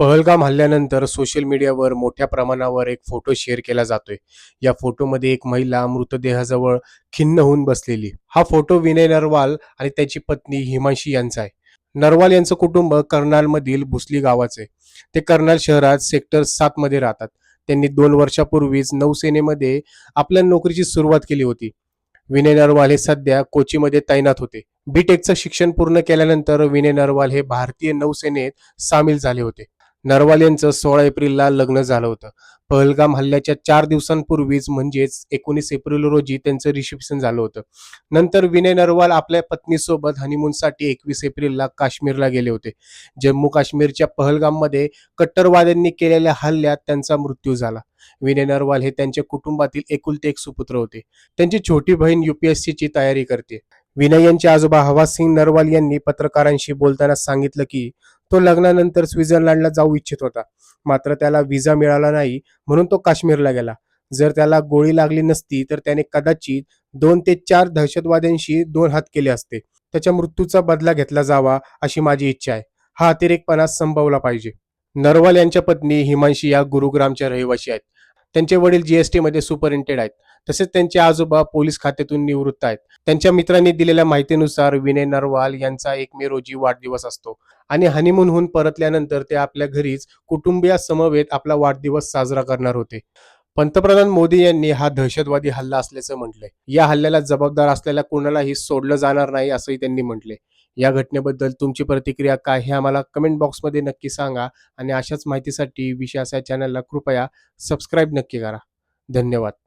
पहलगाम हल्ल्यानंतर सोशल मीडियावर मोठ्या प्रमाणावर एक फोटो शेअर केला जातोय. या फोटोमध्ये एक महिला मृतदेहाजवळ खिन्न होऊन बसलेली. हा फोटो विनय नरवाल आणि त्याची पत्नी हिमांशी यांचा आहे. नरवाल यांचं कुटुंब कर्नालमधील भुसली गावाचे ते कर्नाल शहरात सेक्टर सात मध्ये राहतात. त्यांनी दोन वर्षापूर्वीच नौसेनेमध्ये आपल्या नोकरीची सुरुवात केली होती. विनय नरवाल हे सध्या कोचीमध्ये तैनात होते. बीटेकचं शिक्षण पूर्ण केल्यानंतर विनय नरवाल हे भारतीय नौसेनेत सामील झाले होते. नरवाल यांचं सोळा एप्रिलला लग्न झालं होतं. पहलगाम हल्ल्याच्या चार दिवसांपूर्वीच म्हणजेच एकोणीस एप्रिल रोजी त्यांचं रिसेप्शन झालं होतं. नंतर विनय नरवाल आपल्या पत्नीसोबत हनीमूनसाठी एकवीस एप्रिलला काश्मीरला गेले होते. जम्मू काश्मीरच्या पहलगाममध्ये कट्टरवाद्यांनी केलेल्या हल्ल्यात त्यांचा मृत्यू झाला. विनय नरवाल हे त्यांच्या कुटुंबातील एकुलते एक सुपुत्र होते. त्यांची छोटी बहीण युपीएससीची तयारी करते. विनय यांचे आजोबा हवा सिंग नरवाल यांनी पत्रकारांशी बोलताना सांगितलं की तो लग्नानंतर स्वित्झर्लंडला जाऊ इच्छित होता. मात्र त्याला विजा मिळाला नाही म्हणून तो काश्मीरला गेला. जर त्याला गोळी लागली नसती तर त्याने कदाचित दोन ते चार दहशतवाद्यांशी दोन हात केले असते. त्याच्या मृत्यूचा बदला घेतला जावा अशी माझी इच्छा आहे. हा अतिरेकपणा संभवला पाहिजे. नरवाल यांच्या पत्नी हिमांशी या गुरुग्रामच्या रहिवाशी आहेत. त्यांचे वडील जीएसटी मध्ये सुपरिंटेंड आहेत. तसेच त्यांचे आजोबा पोलीस खात्यातून निवृत्त आहेत. त्यांच्या मित्रांनी दिलेल्या माहितीनुसार विनय नरवाल यांचा एक मे रोजी वाढदिवस असतो. आणि हनीमूनहून परतल्यानंतर ते आपल्या घरीच कुटुंबियासमवेत आपला वाढदिवस साजरा करणार होते. पंतप्रधान मोदी यांनी हा दहशतवादी हल्ला असल्याचं म्हटलंय. या हल्ल्याला जबाबदार असलेल्या कोणालाही सोडलं जाणार नाही असंही त्यांनी म्हटले या घटनेबद्दल तुमची प्रतिक्रिया काय हे आम्हाला कमेंट बॉक्समध्ये नक्की सांगा आणि अशाच माहितीसाठी विषयाच्या चॅनलला कृपया सबस्क्राईब नक्की करा. धन्यवाद.